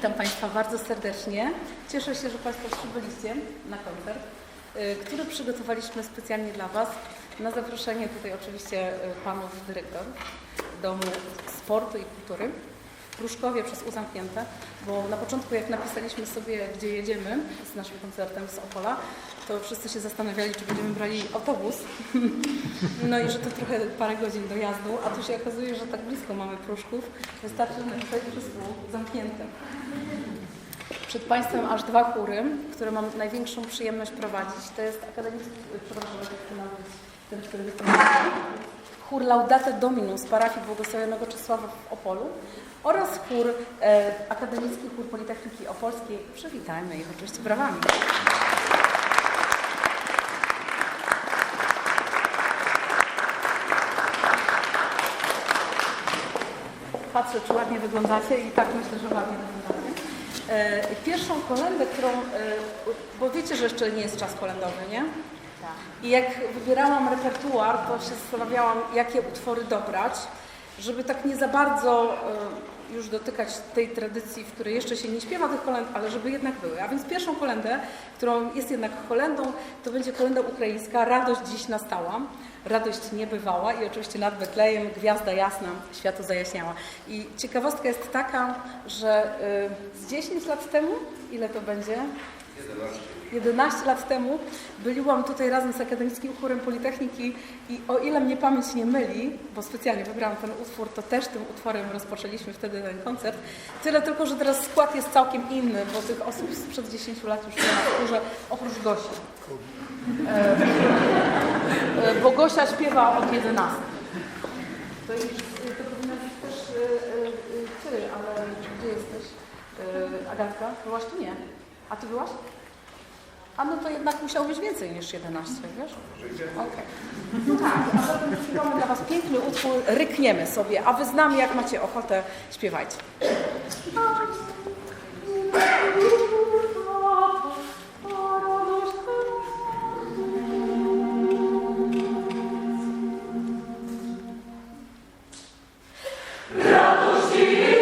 Witam Państwa bardzo serdecznie. Cieszę się, że Państwo przybyliście na koncert, y, który przygotowaliśmy specjalnie dla Was. Na zaproszenie tutaj oczywiście y, Panów Dyrektor Domu Sportu i Kultury Pruszkowie przez U zamknięte, bo na początku jak napisaliśmy sobie, gdzie jedziemy z naszym koncertem z Opola, to wszyscy się zastanawiali, czy będziemy brali autobus. No i że to trochę parę godzin dojazdu, a tu się okazuje, że tak blisko mamy Pruszków. Wystarczy napisać przez U zamknięte. Przed Państwem aż dwa chóry, które mam największą przyjemność prowadzić. To jest akademicki, przepraszam, nawet ten, który występuje. Chór Laudate Dominus parafii błogosławionego Czesława w Opolu oraz chór e, Akademicki Chór Politechniki Opolskiej. Przywitajmy ich oczywiście brawami. Patrzę, czy ładnie wyglądacie i tak myślę, że ładnie wyglądacie. E, Pierwszą kolendę, którą, e, bo wiecie, że jeszcze nie jest czas kolendowy, nie? I jak wybierałam repertuar, to się zastanawiałam, jakie utwory dobrać, żeby tak nie za bardzo e, już dotykać tej tradycji, w której jeszcze się nie śpiewa tych kolęd, ale żeby jednak były. A więc pierwszą kolendę, którą jest jednak kolendą, to będzie kolenda ukraińska Radość dziś nastała. Radość niebywała i oczywiście nad Betlejem gwiazda jasna światu zajaśniała. I ciekawostka jest taka, że y, z 10 lat temu, ile to będzie? 11 lat temu byliłam tutaj razem z Akademickim Chórem Politechniki i o ile mnie pamięć nie myli, bo specjalnie wybrałam ten utwór, to też tym utworem rozpoczęliśmy wtedy ten koncert. Tyle tylko, że teraz skład jest całkiem inny, bo tych osób sprzed 10 lat już nie ma w chórze, oprócz Gosi. E, e, bo Gosia śpiewa od 11. To, jest, to powinna być też e, e, e, ty, ale gdzie jesteś? E, Agatka, byłaś tu? Nie. A ty byłaś? A no to jednak musiało być więcej niż 11, wiesz? Okej. No tak, a zatem śpiewamy dla Was piękny utwór, rykniemy sobie, a Wy z nami, jak macie ochotę, śpiewajcie. Światu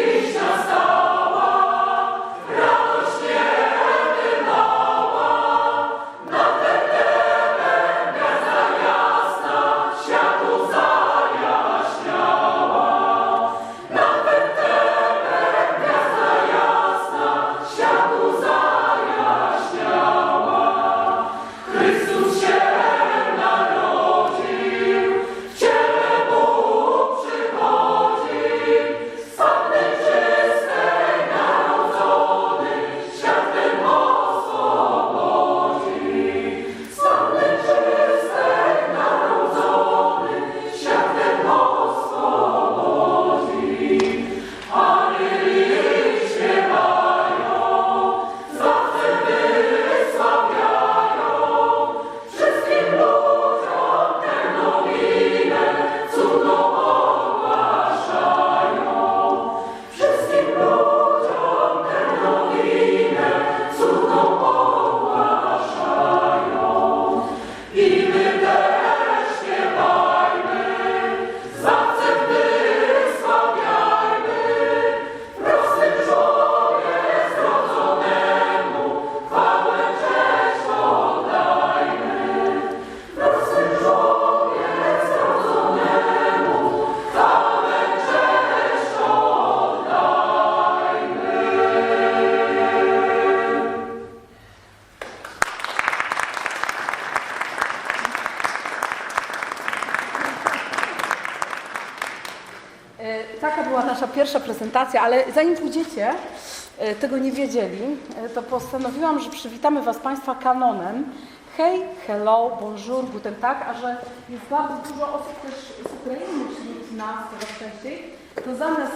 pierwsza prezentacja, ale zanim pójdziecie, e, tego nie wiedzieli, e, to postanowiłam, że przywitamy Was Państwa kanonem. Hej, hello, bonjour, guten tag, a że jest bardzo dużo osób też z Ukrainy wśród nas coraz częściej, to zamiast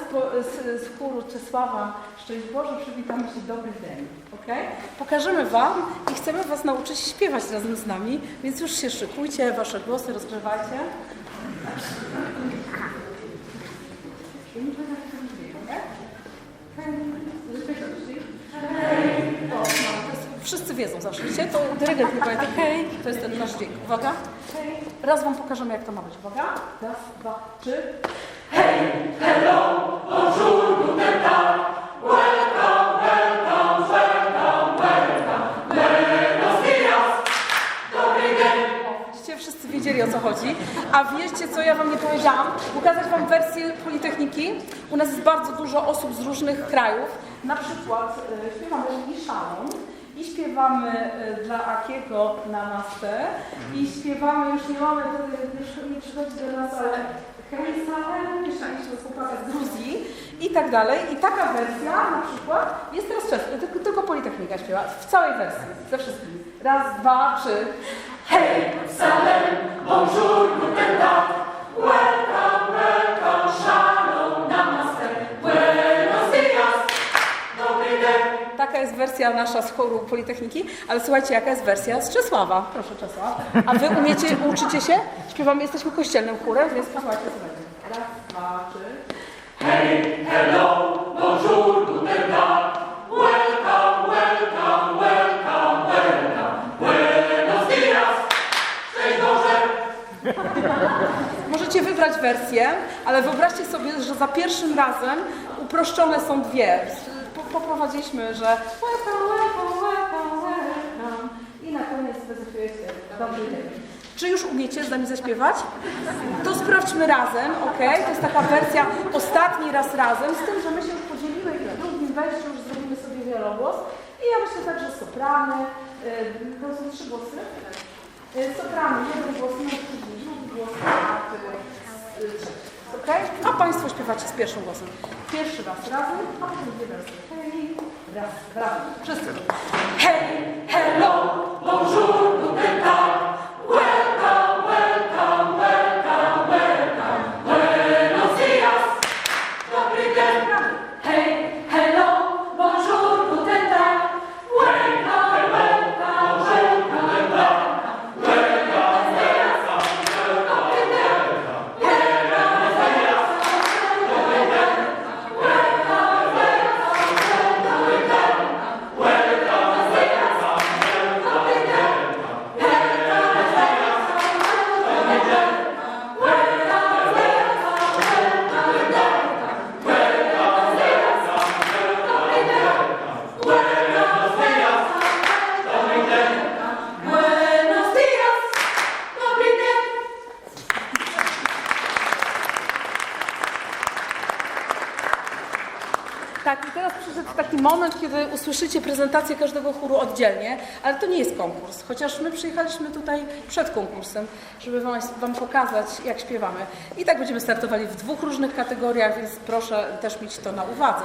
z, chóru Czesława Szczęść Boże przywitamy się dobry dzień, ok? Pokażemy Wam i chcemy Was nauczyć śpiewać razem z nami, więc już się szykujcie, Wasze głosy rozgrzewajcie. To jest, wszyscy wiedzą zawsze, wiecie? To dyrygent nie pamięta. Hej, to jest ten nasz dźwięk. Uwaga. Hej. Raz wam pokażemy, jak to ma być. Uwaga. Raz, dwa, trzy. Widzicie, wszyscy wiedzieli o co chodzi. A wiecie co ja wam nie powiedziałam? Pokazać wam wersję Politechniki. U nas jest bardzo dużo osób z różnych krajów. Na przykład e, śpiewamy i i śpiewamy e, dla Akiego na Nastę, i śpiewamy, już nie mamy, już nie przychodzi do nas, ale mieszaliśmy chłopaka z Gruzji i tak dalej. I taka wersja na przykład jest teraz czeska, tylko, Politechnika śpiewa, w całej wersji, ze wszystkimi. Raz, dwa, trzy. Hej! Taka jest wersja nasza z chóru Politechniki, ale słuchajcie, jaka jest wersja z Czesława. Proszę Czesław. A wy umiecie, uczycie się? Śpiewamy, jesteśmy kościelnym chórem, więc posłuchajcie, słuchajcie. Raz, dwa, trzy. Możecie wybrać wersję, ale wyobraźcie sobie, że za pierwszym razem uproszczone są dwie. Po- Poprowadziliśmy, że i na koniec dzień. Czy już umiecie z nami zaśpiewać? To sprawdźmy razem, ok? To jest taka wersja ostatni raz razem, z tym, że my się już podzieliły i w drugim wejściu już zrobimy sobie wielogłos. I ja myślę także soprany, yy, to są trzy głosy. Y, Soprano, jeden głos drugi głos kobiety, y. Okej? A Państwo śpiewacie z pierwszym głosem. Pierwszy raz razem, a potem dwie wersje. Hej, raz, razem. Wszyscy. Hej, hello, bonjour, guten tag, kiedy usłyszycie prezentację każdego chóru oddzielnie, ale to nie jest konkurs, chociaż my przyjechaliśmy tutaj przed konkursem, żeby wam, wam pokazać, jak śpiewamy. I tak będziemy startowali w dwóch różnych kategoriach, więc proszę też mieć to na uwadze.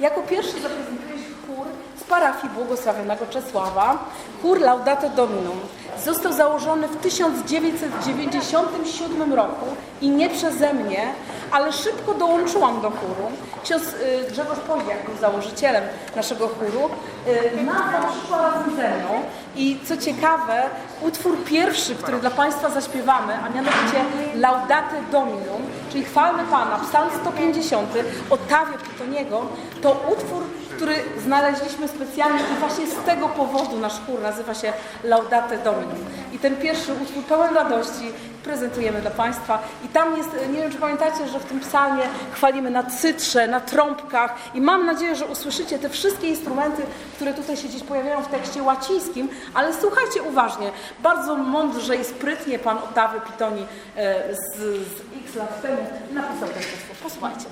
Jako pierwszy zaprezentuję chór z parafii błogosławionego Czesława, chór Laudate Dominum. Został założony w 1997 roku i nie przeze mnie, ale szybko dołączyłam do chóru. Ksiądz y, Grzegorz Poźniak był założycielem naszego chóru. Y, Nazwa przyszła razem ze mną i co ciekawe, utwór pierwszy, który dla Państwa zaśpiewamy, a mianowicie Laudate Dominum, czyli chwalmy Pana, psalm 150, Ottavio Pitoniego, to utwór, który znaleźliśmy specjalnie i właśnie z tego powodu nasz chór nazywa się Laudate Dominum. I ten pierwszy utwór pełen radości prezentujemy dla Państwa. I tam jest, nie wiem czy pamiętacie, że w tym psalmie chwalimy na cytrze, na trąbkach i mam nadzieję, że usłyszycie te wszystkie instrumenty, które tutaj się gdzieś pojawiają w tekście łacińskim, ale słuchajcie uważnie. Bardzo mądrze i sprytnie Pan Ottawy Pitoni e, z, z x lat temu napisał ten utwór. Posłuchajcie.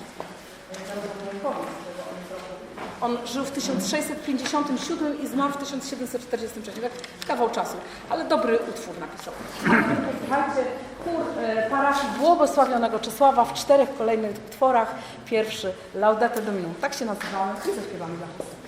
On żył w 1657 i zmarł w 1743, tak kawał czasu, ale dobry utwór napisał. Słuchajcie, chór e, parafii błogosławionego Czesława w czterech kolejnych utworach. Pierwszy Laudate Domino, tak się nazywamy, zaśpiewamy dla.